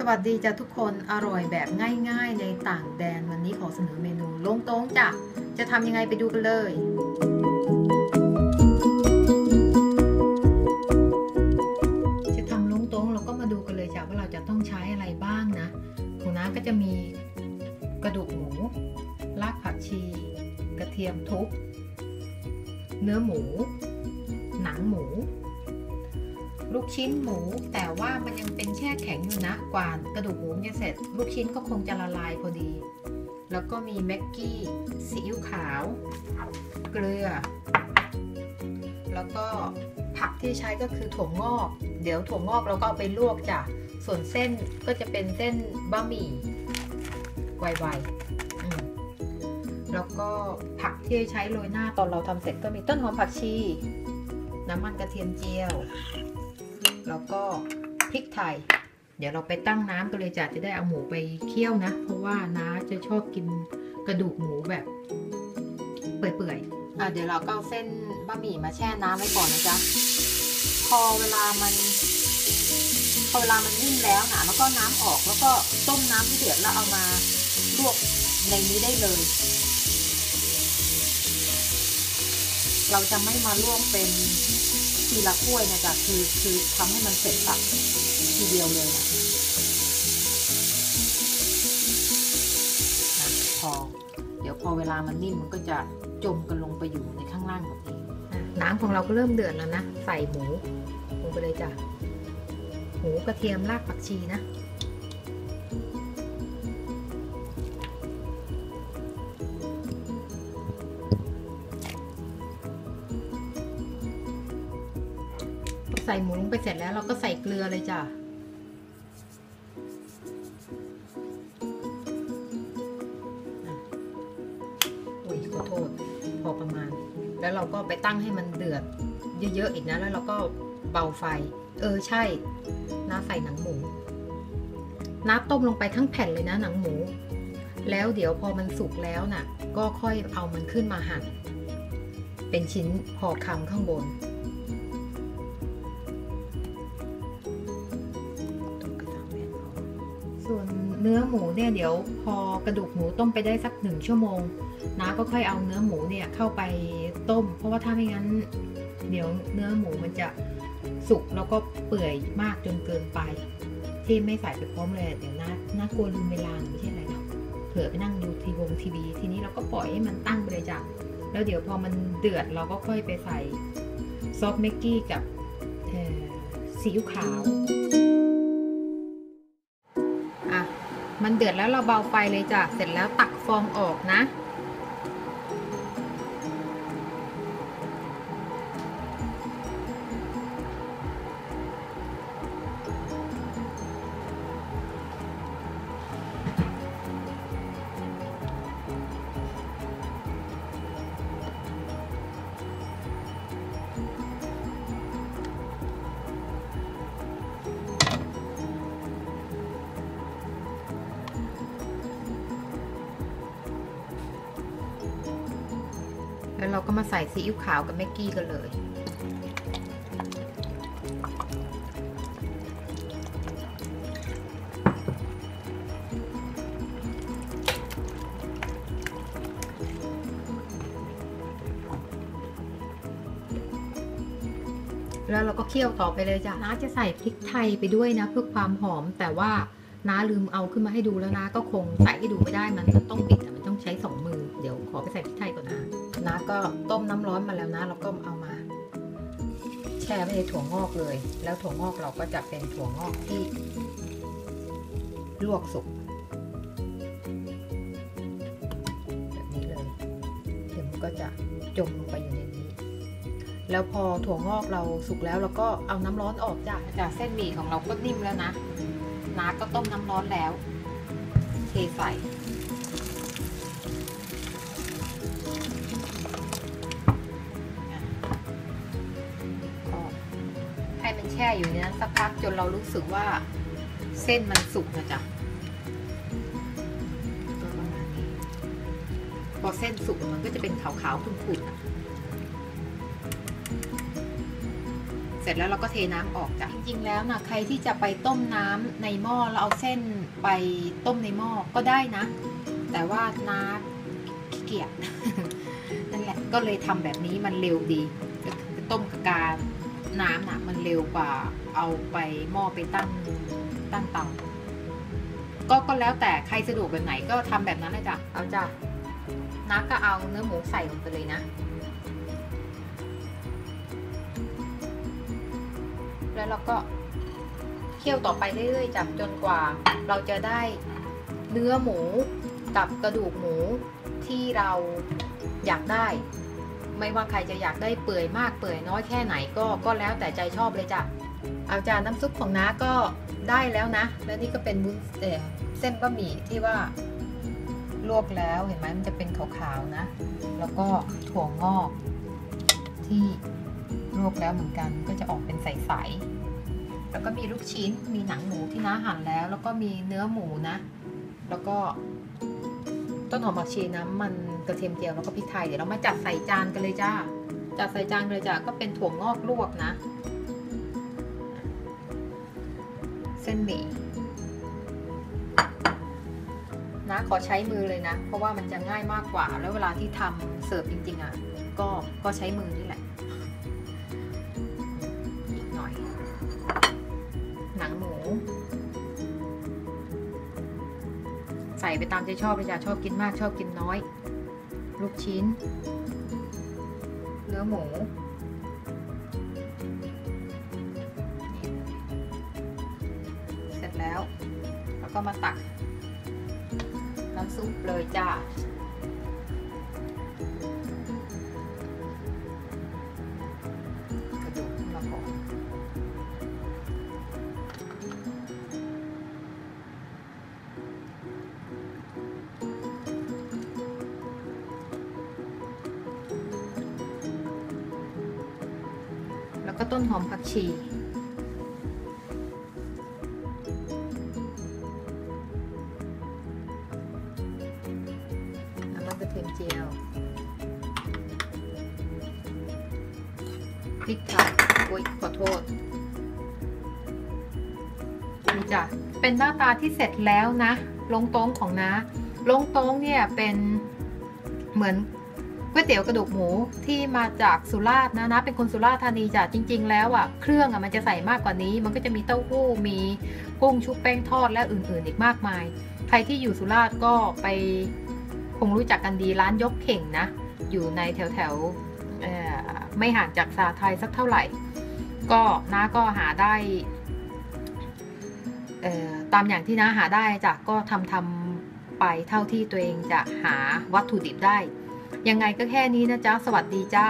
สวัสดีจ้ะทุกคนอร่อยแบบง่ายๆ ในต่างแดนวันนี้ขอเสนอเมนูลงโต้งจ้ะจะทำยังไงไปดูกันเลย จะทำลงโต้งเราก็มาดูกันเลยจ้ะว่าเราจะต้องใช้อะไรบ้างนะของน้าก็จะมีกระดูกหมูรากผักชี กระเทียมทุบเนื้อหมู หนังหมู ลูกชิ้นหมู แต่ว่ามันยังเป็นแช่แข็งอยู่นะกว่ากระดูกหมูจะเสร็จ ลูกชิ้นก็คงจะละลายพอดี แล้วก็มีแม็กกี้ซีอิ๊วขาว เกลือ แล้วก็ผักที่ใช้ก็คือถั่วงอก เดี๋ยวถั่วงอกเราก็เอาไปลวกจ้ะส่วนเส้นก็จะเป็นเส้นบะหมี่ไวๆแล้วก็ผักที่ใช้โรยหน้าตอนเราทำเสร็จก็มีต้นหอมผักชีน้ำมันกระเทียมเจียว แล้วก็พริกไทย เดี๋ยวเราไปตั้งน้ำกันเลยจ้ะจะได้เอาหมูไปเคี่ยวนะ เพราะว่าน้าจะชอบกินกระดูกหมูแบบเปื่อยๆอะเดี๋ยวเราก็เอาเส้นบะหมี่มาแช่น้ำไว้ก่อนนะจ๊ะพอเวลามันพอเวลามันนิ่มแล้วนะแล้วก็น้ำออกแล้วก็ต้มน้ำที่เดือดแล้วเอามาลวกในนี้ได้เลย เราจะไม่มาลวกเป็น ทีละถ้วยนะจ๊ะคือคือทำให้มันเสร็จสับทีเดียวเลยนะพอ เดี๋ยวพอเวลามันนิ่มมันก็จะจมกันลงไปอยู่ในข้างล่างหมดเองน้ำของเราก็เริ่มเดือดแล้วนะ ใส่หมูลงไปเลยจ้ะ หมูกระเทียมรากผักชีนะ ใส่หมูลงไปเสร็จแล้วเราก็ใส่เกลือเลยจ้ะอุ้ยขอโทษ พอประมาณ แล้วเราก็ไปตั้งให้มันเดือดเยอะๆอีกนะ แล้วเราก็เบาไฟ เออใช่ น้าใส่หนังหมู น้าต้มลงไปทั้งแผ่นเลยนะหนังหมู แล้วเดี๋ยวพอมันสุกแล้วน่ะ ก็ค่อยเอามันขึ้นมาหั่น เป็นชิ้นพอคำข้างบน นเนื้อหมูเนี่ยเดี๋ยวพอกระดูกหมูต้มไปได้สักหนึ่งชั่วโมงน้าก็ค่อยเอาเนื้อหมูเนี่ยเข้าไปต้ม เพราะว่าถ้าไม่งั้น เดี๋ยวเนื้อหมูมันจะสุกแล้วก็เปื่อยมากจนเกินไป ที่ไม่ใส่ไปพร้อมเลยเดี๋ยวน้านากลัวลืมเวลาไม่ใช่อะไรหรอกเผื่อไปนั่งดูทีวงทีวีทีนี้เราก็ปล่อยให้มันตั้งไปเลยจ้ะแล้วเดี๋ยวพอมันเดือดเราก็ค่อยไปใส่ซอสเมกกี้กับซีอิ๊วขาว มันเดือดแล้วเราเบาไฟเลยจ้ะ เสร็จแล้วตักฟองออกนะ แล้วเราก็มาใส่ซีอิ๊วขาวกับแม็กกี้กันเลยแล้วเราก็เคี่ยวต่อไปเลยจ้ะน้าจะใส่พริกไทยไปด้วยนะ เพื่อความหอมแต่ว่าน้าลืมเอาขึ้นมาให้ดูแล้วนะ ก็คงใส่ให้ดูไม่ได้มันต้องปิดอะ ใช้สองมือ เดี๋ยวขอไปใส่พริกไทยก่อนนะน้าก็ต้มน้ำร้อนมาแล้วนะ เราก็เอามาแช่ไว้ในถั่วงอกเลย แล้วถั่วงอกเราก็จะเป็นถั่วงอกที่ ลวกสุกแบบนี้เลยเดี๋ยวมันก็จะจมลงไปอยู่ในนี้ แล้วพอถั่วงอกเราสุกแล้วเราก็เอาน้ำร้อนออกจากจากเส้นหมี่ของเราก็นิ่มแล้วนะน้าก็ต้มน้ำร้อนแล้ว เทใส่ ช่อยู่ในนั้นสักพักจนเรารู้สึกว่าเส้นมันสุกนะจ๊ะพอเส้นสุกมันก็จะเป็นขาวๆขุ่นๆอะร็จแล้วเราก็เทน้ำออกจ้ะจริงๆแล้วนะใครที่จะไปต้มน้ำในหม้อแล้วเอาเส้นไปต้มในหม้อก็ได้นะ แต่ว่าน้ำขี้เกียจนั่นแหละก็เลยทำแบบนี้มันเร็วดี ต้มกากา น้ำน่ะมันเร็วกว่าเอาไปหม้อไปตั้งตั้งเตาก็ก็แล้วแต่ใครสะดวกแบบไหนก็ทำแบบนั้นเลยจ้ะเอาจ้ะนักก็เอาเนื้อหมูใส่ลงไปเลยนะ แล้วเราก็เคี่ยวต่อไปเรื่อยๆจับจนกว่า เราจะได้เนื้อหมูกับกระดูกหมูที่เราอยากได้ ไม่ว่าใครจะอยากได้เปื่อยมากเปื่อยน้อยแค่ไหนก็ก็แล้วแต่ใจชอบเลยจ้ะเอาจานน้ำซุปของน้าก็ได้แล้วนะ แล้วนี่ก็เป็นบุ้นเอ่อเส้นบะหมี่ที่ว่าลวกแล้วเห็นไหมมันจะเป็นขาวๆนะ แล้วก็ถั่วงอกที่ลวกแล้วเหมือนกันก็จะออกเป็นใสๆแล้วก็มีลูกชิ้นมีหนังหมูที่น้าหั่นแล้ว แล้วก็มีเนื้อหมูนะ แล้วก็ต้นหอมผักชีน้ำมัน กระเทียมเจียวแล้วก็พริกไทยเดี๋ยวเรามาจัดใส่จานกันเลยจ้า จัดใส่จานเลยจ้าก็เป็นถั่วงอกลวกนะ เส้นหมี่นะขอใช้มือเลยนะ เพราะว่ามันจะง่ายมากกว่า แล้วเวลาที่ทำเสิร์ฟจริงๆอะก็ก็ใช้มือนี่แหละอีกหน่อย หนังหมู ใส่ไปตามใจชอบเลยจ้ะชอบกินมากชอบกินน้อย ลูกชิ้น เนื้อหมูเสร็จแล้ว แล้วก็มาตัก น้ำซุปเลยจ้า ก็ต้นหอมผักชีน้ำมันกระเทียมเจียว พริกไทยโอ้ยขอโทษ นี่จ้ะ เป็นหน้าตาที่เสร็จแล้วนะ ลงโต้งของน้าลงโต้งเนี่ยเป็นเหมือน ก๋วยเตี๋ยวกระดูกหมูที่มาจากสุราษฎร์นะนะเป็นคนสุราษฎร์ธานีจ้ะจริง ๆ แล้วอะเครื่องอะมันจะใส่มากกว่านี้ มันก็จะมีเต้าหู้มีกุ้งชุบแป้งทอดและอื่นๆ อีกมากมาย ใครที่อยู่สุราษฎร์ก็ไปคงรู้จักกันดีร้านยกเข่งนะ อยู่ในแถวแถวๆไม่ห่างจากสาไทยสักเท่าไหร่ ก็น้าก็หาได้ตามอย่างที่น้าหาได้จ้ะก็ทำทำไปเท่าที่ตัวเองจะหาวัตถุดิบได้ ยังไงก็แค่นี้นะจ๊ะ สวัสดีจ้า